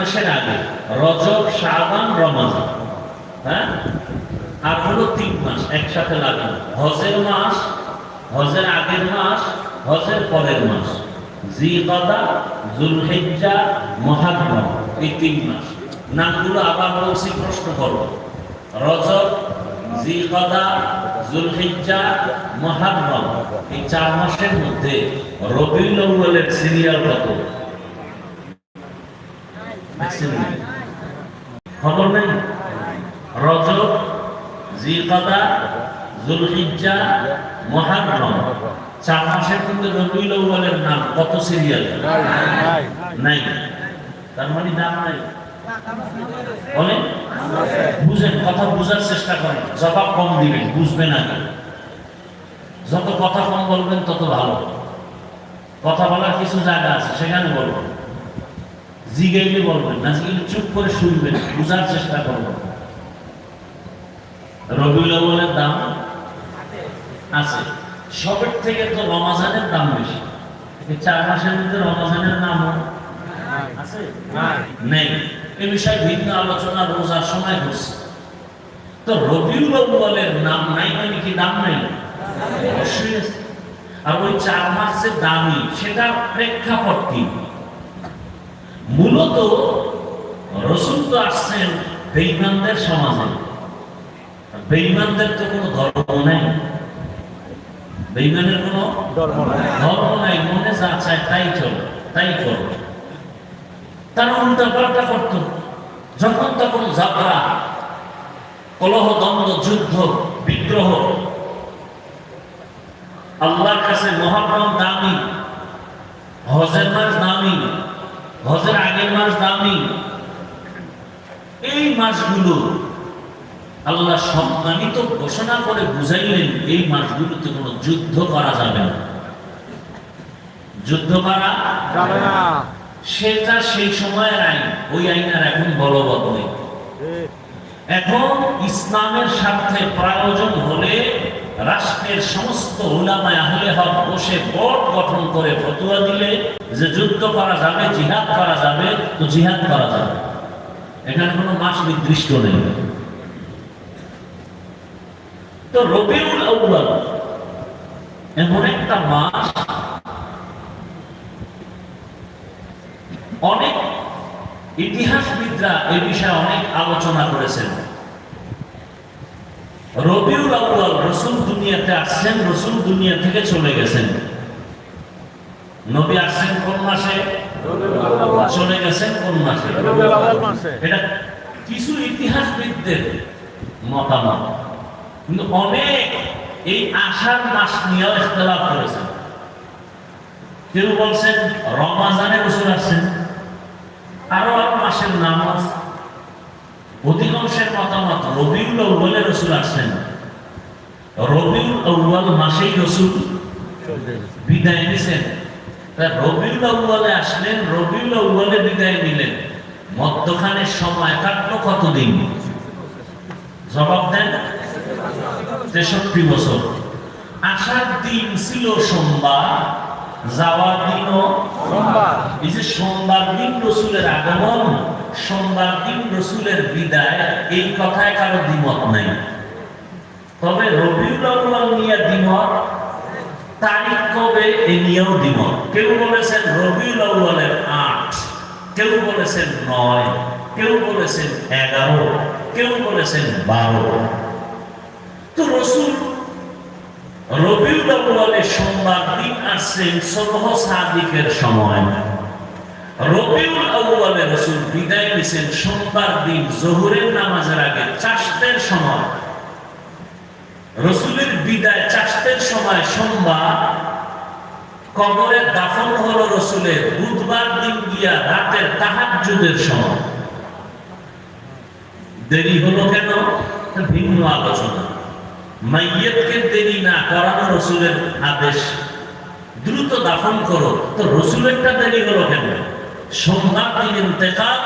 মাসের আগে, রজব, শাবান, রমাজান। হ্যাঁ? আর হলো তিন মাস একসাথে লাগানো। হজের মাস, হজের আগের মাস, হজের পরের মাস। জিকাদা এই তিন মাস। নামগুলো আবার বলছি, প্রশ্ন করো রজব, জিকাদা, জুলহিজ্জা, মহারম, এই চার মাসের মধ্যে রবিউল সিরিয়াল কত? খবর নেই? রজব জিকাদা জুলহিজ্জা চার মাসের কিন্তু নাম কত সিরিয়াল নাই। তার মানে নাম নাই। বুঝেন, কথা বুঝার চেষ্টা করেন। জবাব কম দিবেন, বুঝবেন আগে। যত কথা কম বলবেন, তত ভালো। কথা বলার কিছু জায়গা আছে, সেখানে বলবেন জিগাইলে বলবেন না জিগাইলে চুপ করে শুনবেন, বুঝার চেষ্টা করবেন। রবিউল দাম আছে। সবের থেকে তো রমাজানের দাম বেশি। চার মাসের মধ্যে রমাজানের নাম আছে? নেই। এ বিষয়ে ভিন্ন আলোচনা রোজার সময় হচ্ছে। তো রবিউল আউয়ালের নাম নাই মানে কি দাম নাই? আর ওই চার মাস যে দামি সেটার প্রেক্ষাপট কি? মূলত রসুল তো আসছেন বেইমানদের সমাজে। বেইমানদের তো কোনো ধর্ম নাই। বেইমানের কোনো ধর্ম নাই। ধর্ম নাই মনে যা চায় তাই চলে তাই করবে তারা উল্টা পাল্টা করত। যখন তখন যাত্রা কলহ দ্বন্দ্ব যুদ্ধ বিগ্রহ আল্লাহর কাছে মহাপ্রম দামি হজের মাস দামি হজের আগের মাস দামি এই মাসগুলো আল্লাহ সম্মানিত ঘোষণা করে বুঝাইলেন এই মাসগুলোতে কোনো যুদ্ধ করা যাবে না। যুদ্ধ করা যাবে না। সেটা সেই সময়ের আইন ওই আইন আর এখন বলবৎ নেই। এখন ইসলামের স্বার্থে প্রয়োজন হলে রাষ্ট্রের সমস্ত উলামায় আহলে হক বসে বোর্ড গঠন করে ফতুয়া দিলে যে যুদ্ধ করা যাবে, জিহাদ করা যাবে, তো জিহাদ করা যাবে। এখানে কোনো মাস নির্দিষ্ট নেই। তো রবিউল আউয়াল এমন একটা মাস, অনেক ইতিহাসবিদরা এ বিষয়ে অনেক আলোচনা করেছেন। রবিউল আউয়াল রসুল দুনিয়াতে আসছেন, রসুল দুনিয়া থেকে চলে গেছেন। নবী আসছেন কোন মাসে? চলে গেছেন কোন মাসে। এটা কিছু ইতিহাসবিদদের মতামত। কিন্তু অনেক এই আষাঢ় মাস নিয়েও ইখতলাফ করেছেন। কেউ বলছেন রমাজানে রসুল আসছেন। আরও আরও মাসের নাম আছে অধিকাংশের মতামত রবিউল বলে রসুল আসছেন। রবিউল মাসেই রসুল বিদায় নিছেন। তা রবিউল আউ্বালে আসলেন, রবিউল আউ্বালে বিদায় নিলেন। মধ্যখানের সময় কাটলো কতদিন? জবাব দেন। তেষট্টি বছর। আসার দিন ছিল সোমবার, যাওয়ার দিনও সোমবার। এই যে সোমবার দিন রসুলের আগমন, সোমবার দিন রসুলের বিদায়, এই কথায় কারও দ্বিমত নাই। তবে রবিউল আউয়াল নিয়ে দ্বিমত, তারিখ কবে এ নিয়েও দ্বিমত। কেউ বলেছেন রবিউল আউয়ালের আট, কেউ বলেছেন নয়, কেউ বলেছেন এগারো, কেউ বলেছেন বারো। তো রসুল, রবিউল আউয়ালে সোমবার দিন আসছেন সবহ সাদিকের সময়। রবিউল আউয়ালে রসুল বিদায় নিছেন সোমবার দিন জোহরের নামাজের আগে চাষতের সময়। রসুলের বিদায় চাষতের সময় সোমবার কবরের দাফন হলো রসুলের, বুধবার দিন গিয়া রাতের তাহাজ্জুদের সময়। দেরি হলো কেন? ভিন্ন আলোচনা। মাইয়েতকে দেরি না করানো রসুলের আদেশ। দ্রুত দাফন করো। তো রসুলেরটা দেরি হলো কেন? সোমবার দিন ইন্তেকাল,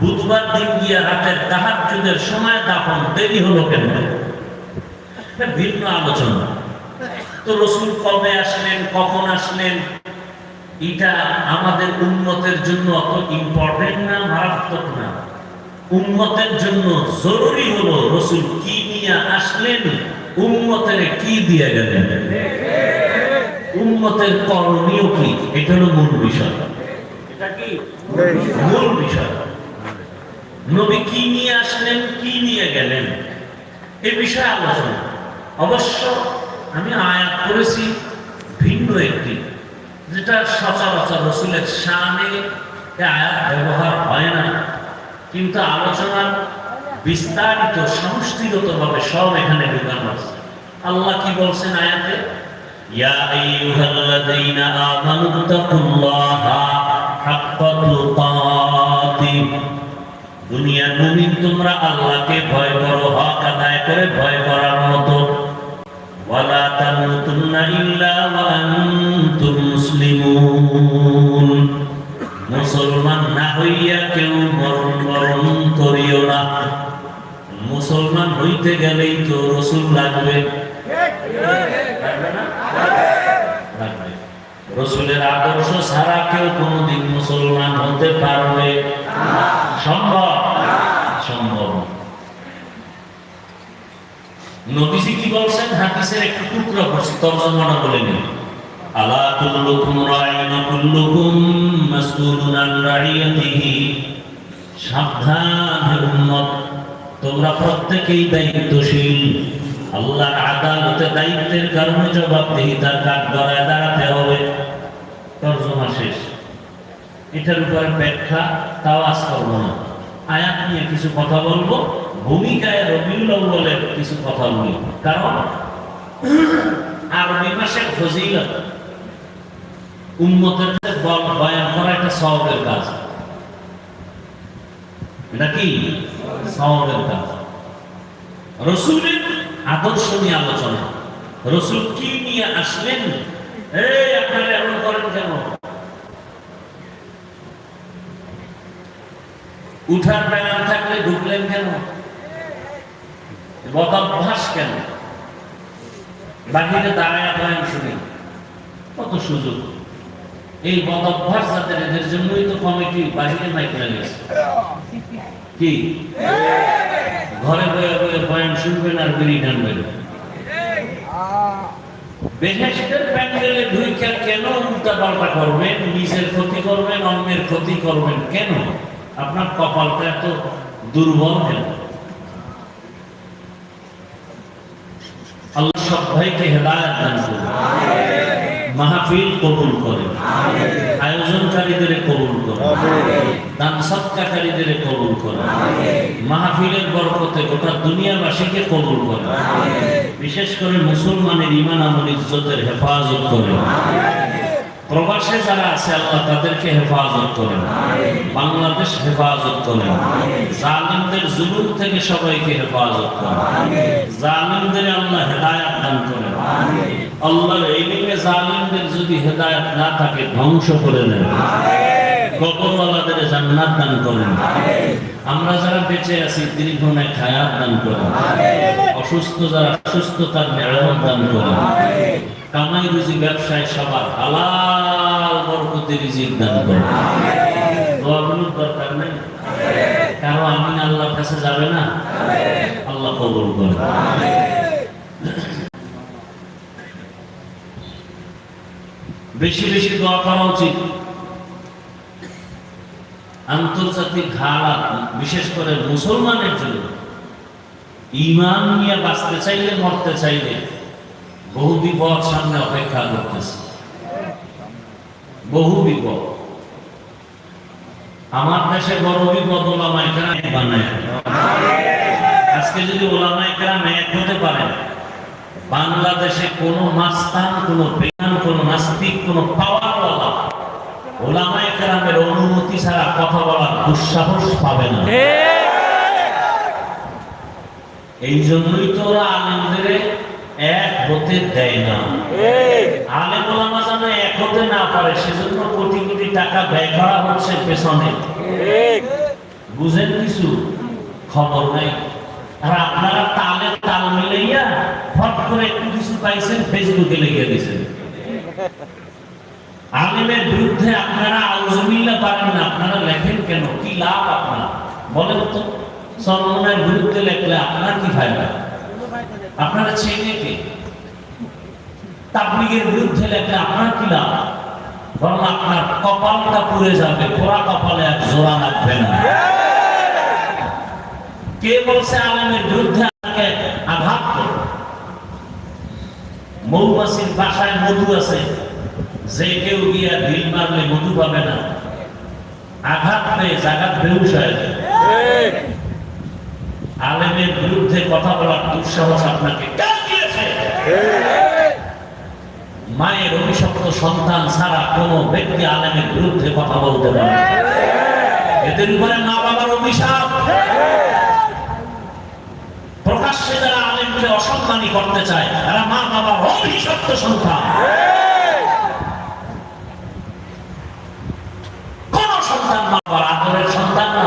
বুধবার দিন গিয়া রাতের তাহাজ্জুদের সময় দাফন দেরি হলো কেন? এটা ভিন্ন আলোচনা। তো রসুল কবে আসলেন, কখন আসলেন? এটা আমাদের উন্নতের জন্য অত ইম্পর্টেন্ট না পার্থক্য না। উম্মতের জন্য জরুরি হলো রসুল কি নিয়ে আসলেন, উম্মতের কি দিয়ে গেলেন। উম্মতের করণীয় কি? এটা হলো মূল বিষয়। এটা কি? মূল বিষয়। নবী কি নিয়ে আসলেন, কি নিয়ে গেলেন? এ বিষয়ে আলোচনা। অবশ্য আমি আয়াত করেছি ভিন্ন একটি, যেটা সচরাচর রসুলের সামনে আয়াত ব্যবহার হয় না। কিন্তু আলোচনার বিস্তারিত, সমষ্টিগতভাবে সব এখানে ঢুকানো আছে। আল্লাহ কি বলছেন আয়াতে? ইয়া আইয়ুহাল্লাযীনা আমানু তাকুল্লাহা হাক্কা দুনিয়ার মুমিন, তোমরা আল্লাহকে ভয় করো, হক আদায় করে ভয় করার মতো তামুতুন্না ইল্লা ওয়া আনতুম মুসলিমুন না হইয়া কেউ মরণ বরণ করিও না। মুসলমান হইতে গেলেই তো রসুল লাগবে। রসুলের আদর্শ ছাড়া কেউ কোনোদিন মুসলমান হতে পারবে সম্ভব না। নবীজি কি বলছেন? হাদিসের একটু টুকরো করছে তর্জমাটা বলে নিন। আলা কুল্লুকুম রাইন কুল্লুকুম মাসউলুন আন রাইয়াতিহি। সাবধান হে উম্মত, তোমরা প্রত্যেকেই দায়িত্বশীল। আল্লাহর আদালতে দায়িত্বের কারণে জবাবদিহিতার কাঠ গড়ায় দাঁড়াতে হবে। তর্জমা শেষ। এটার উপরে ব্যাখ্যা, তাও আজ করব না। আয়াত নিয়ে কিছু কথা বলব। ভূমিকায় রবিউল আউ্বালের কিছু কথা বলি। কারণ আরবি মাসের ফজিলত উন্মতের বল বয়ান করা একটা সহবের কাজ। এটা কি? সহবের কাজ। রসুলের আদর্শ নিয়ে আলোচনা। রসুল কি নিয়ে আসলেন? এই আপনারা এমন করেন কেন? উঠার ব্যায়াম থাকলে ঢুকলেন কেন? বদাভ্যাস কেন? বাহিরে দাঁড়ায় বয়ান শুনি। কত সুযোগ। এই বদাভ্যাস যাদের, এদের জন্যই তো কমিটি বাহিরে মাইক লাগিয়েছে কি? ঘরে বয়ে বয়ে বয়ান শুনবেন আর বিড়ি টানবেন। বেহেস্টের প্যান্ডেলে ঢুইকা কেন উল্টা পাল্টা করবেন? নিজের ক্ষতি করবেন, অন্যের ক্ষতি করবেন কেন? আপনার কপালটা এত দুর্বল কেন? আল্লাহ সব ভাইকে হেদায়ত দান করুন। মাহফিল কবুল করেন। আয়োজনকারীদের কবুল করেন। দান সৎকারীদের কবুল করেন। মাহফিলের বরকতে গোটা দুনিয়াবাসীকে কবুল করেন। বিশেষ করে মুসলমানের ইমান আমল ইজ্জতের হেফাজত করেন। প্রবাসে যারা আছে আল্লাহ তাদেরকে হেফাজত করেন। বাংলাদেশ হেফাজত করেন। জালিমদের জুলুম থেকে সবাইকে হেফাজত করেন। জালিমদের আল্লাহ হেদায়াত দান করেন। আল্লাহর এই জালিমদের যদি হেদায়ত না থাকে ধ্বংস করে দেন। কবরওয়ালাদের জান্নাত দান করেন। আমরা যারা বেঁচে আছি দীর্ঘ নেক হায়াত দান করেন। অসুস্থ যারা সুস্থতার মেরামত দান করেন। কামাই রুজি ব্যবসায় সবার হালাল বরকতে রিজিক দান করেন। দোয়াগুলোর দরকার নেই। কারও আমিন আল্লাহর কাছে যাবে না। আল্লাহ কবুল করে বেশি বেশি দোয়া করা উচিত। আন্তর্জাতিক হালাত বিশেষ করে মুসলমানের জন্য। ইমান নিয়ে বাঁচতে চাইলে, মরতে চাইলে বহু বিপদ সামনে অপেক্ষা করতেছে। বহু বিপদ। আমার দেশে বড় বিপদ ওলামাই আজকে যদি ওলামাই কেরাম এক হতে পারে, বাংলাদেশে কোনো মাস্তান, কোনো বেগান কোনো নাস্তিক, কোনো পাওয়ারওয়ালা ছাড়া কথা বলার দুঃসাহস পাবে না। এই জন্যই তো ওরা আলেমদের এক হতে দেয় না। আলেম ওলামা যেন এক হতে না পারে সেজন্য কোটি কোটি টাকা ব্যয় করা হচ্ছে পেছনে। বুঝেন কিছু? খবর নেই। আর আপনারা তালে তাল মিলাইয়া ফট করে একটু কিছু পাইছেন ফেসবুকে লেগে দিয়েছেন আলিমের বিরুদ্ধে আপনারা আলজমিল্লা পারেন না। আপনারা লেখেন কেন? কি লাভ আপনার? বলেন তো। সলমনের বিরুদ্ধে লেখলে আপনার কি ফায়দা? আপনারা চেনে কে? তাবলিগের বিরুদ্ধে লেখলে আপনার কি লাভ? বরং আপনার কপালটা পুড়ে যাবে। পোড়া কপালে এক জোড়া লাগবে না। কে বলছে আলেমের বিরুদ্ধে আপনাকে আঘাত করো? মৌমাছির বাসায় মধু আছে। যে কেউ গিয়া ঢিল মারলে মধু পাবে না। আঘাত পেয়ে জাগাত বেহুশ হয়ে যায়। আলেমের বিরুদ্ধে কথা বলার দুঃসাহস আপনাকে মায়ের অভিশপ্ত সন্তান ছাড়া কোন ব্যক্তি আলেমের বিরুদ্ধে কথা বলতে পারে এদের উপরে মা বাবার অভিশাপ। প্রকাশ্যে যারা আলেমকে অসম্মানী করতে চায় তারা মা বাবার অভিশপ্ত সন্তান কোন সন্তান মা বাবার আদরের সন্তান না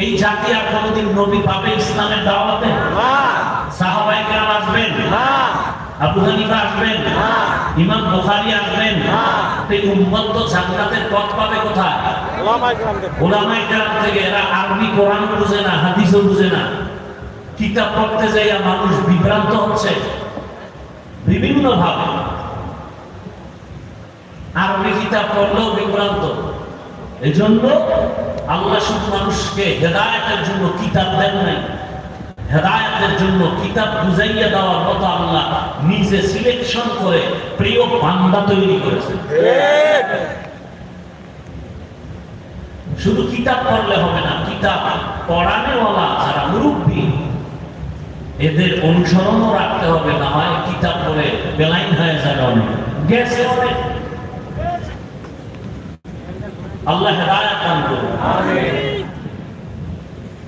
এই জাতি আর কোনোদিন নবী পাবে ইসলামের দাওয়াতে? সাহাবাই কেরাম আসবেন? আবু হানিফা আসবেন? ইমাম বুখারী আসবেন? এই উম্মত তো জান্নাতের পথ পাবে কোথায়? ওলামাই কেরাম থেকে এরা আরবি কোরআন বুঝে না হাদিসও বুঝে না। কিতাব পড়তে যাইয়া মানুষ বিভ্রান্ত হচ্ছে। বিভিন্ন ভাবে আরবি কিতাব পড়লেও বিভ্রান্ত। এই জন্য আল্লাহ শুধু মানুষকে হেদায়তের জন্য কিতাব দেন নাই। হেদায়তের জন্য কিতাব বুঝাইয়া দেওয়ার মতো আল্লাহ নিজে সিলেকশন করে প্রিয় বান্দা তৈরি করেছেন। শুধু কিতাব পড়লে হবে না, কিতাব পড়ানেওয়ালা যারা মুরব্বী, এদের অনুসরণও রাখতে হবে, না হয় কিতাব পড়ে বেলাইন হয়ে যাবে অনেক। গেছে অনেক। আল্লাহ হেদায়াত দান করুন আমিন